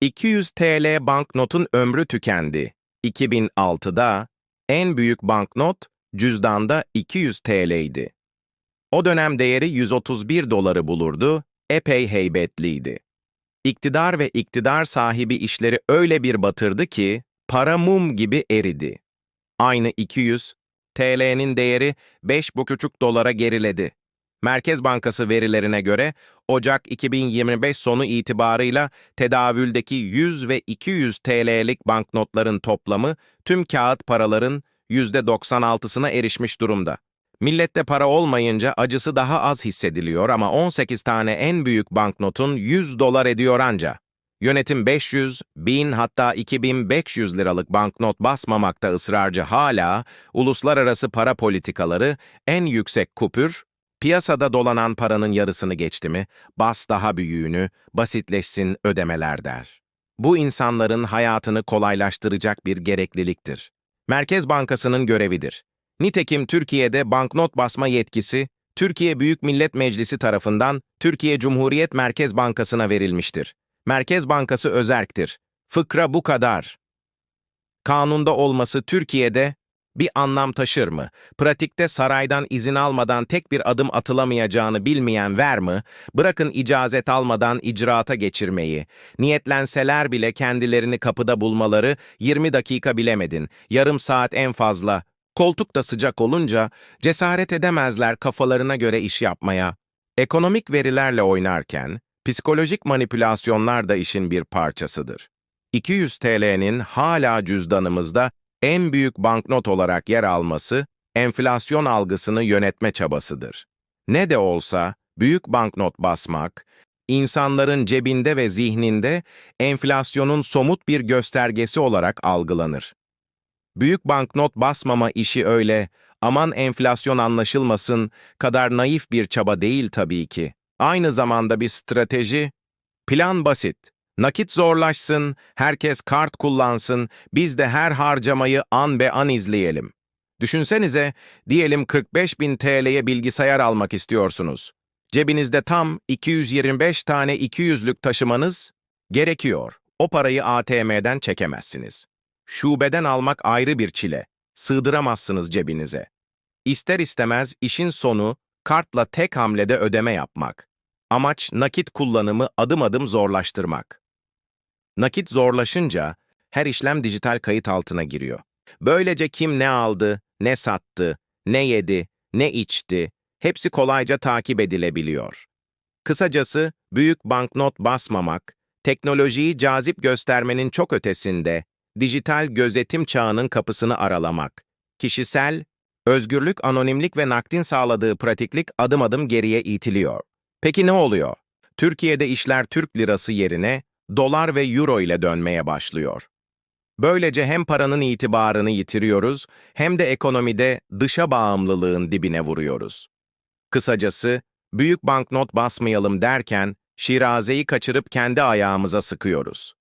200 TL banknotun ömrü tükendi. 2006'da en büyük banknot cüzdanda 200 TL'ydi. O dönem değeri 131 doları bulurdu, epey heybetliydi. İktidar ve iktidar sahibi işleri öyle bir batırdı ki para mum gibi eridi. Aynı 200 TL'nin değeri 5,5 dolara geriledi. Merkez Bankası verilerine göre Ocak 2025 sonu itibarıyla tedavüldeki 100 ve 200 TL'lik banknotların toplamı tüm kağıt paraların %96'sına erişmiş durumda. Millette para olmayınca acısı daha az hissediliyor ama 18 tane en büyük banknotun 100 dolar ediyor anca. Yönetim 500, 1000 hatta 2500 liralık banknot basmamakta ısrarcı hala, uluslararası para politikaları en yüksek kupür, piyasada dolanan paranın yarısını geçti mi, bas daha büyüğünü, basitleşsin ödemeler der. Bu insanların hayatını kolaylaştıracak bir gerekliliktir. Merkez Bankası'nın görevidir. Nitekim Türkiye'de banknot basma yetkisi, Türkiye Büyük Millet Meclisi tarafından Türkiye Cumhuriyet Merkez Bankası'na verilmiştir. Merkez Bankası özerktir. Fıkra bu kadar. Kanunda olması Türkiye'de bir anlam taşır mı? Pratikte saraydan izin almadan tek bir adım atılamayacağını bilmeyen ver mi? Bırakın icazet almadan icraata geçirmeyi. Niyetlenseler bile kendilerini kapıda bulmaları 20 dakika bilemedin, yarım saat en fazla. Koltuk da sıcak olunca cesaret edemezler kafalarına göre iş yapmaya. Ekonomik verilerle oynarken, psikolojik manipülasyonlar da işin bir parçasıdır. 200 TL'nin hala cüzdanımızda en büyük banknot olarak yer alması, enflasyon algısını yönetme çabasıdır. Ne de olsa büyük banknot basmak, insanların cebinde ve zihninde enflasyonun somut bir göstergesi olarak algılanır. Büyük banknot basmama işi öyle, aman enflasyon anlaşılmasın kadar naif bir çaba değil tabii ki. Aynı zamanda bir strateji, plan basit. Nakit zorlaşsın, herkes kart kullansın, biz de her harcamayı an be an izleyelim. Düşünsenize, diyelim 45 bin TL'ye bilgisayar almak istiyorsunuz. Cebinizde tam 225 tane 200'lük taşımanız gerekiyor. O parayı ATM'den çekemezsiniz. Şubeden almak ayrı bir çile. Sığdıramazsınız cebinize. İster istemez işin sonu kartla tek hamlede ödeme yapmak. Amaç nakit kullanımı adım adım zorlaştırmak. Nakit zorlaşınca her işlem dijital kayıt altına giriyor. Böylece kim ne aldı, ne sattı, ne yedi, ne içti, hepsi kolayca takip edilebiliyor. Kısacası büyük banknot basmamak, teknolojiyi cazip göstermenin çok ötesinde, dijital gözetim çağının kapısını aralamak. Kişisel, özgürlük, anonimlik ve nakdin sağladığı pratiklik adım adım geriye itiliyor. Peki ne oluyor? Türkiye'de işler Türk lirası yerine dolar ve euro ile dönmeye başlıyor. Böylece hem paranın itibarını yitiriyoruz hem de ekonomide dışa bağımlılığın dibine vuruyoruz. Kısacası, büyük banknot basmayalım derken Şiraze'yi kaçırıp kendi ayağımıza sıkıyoruz.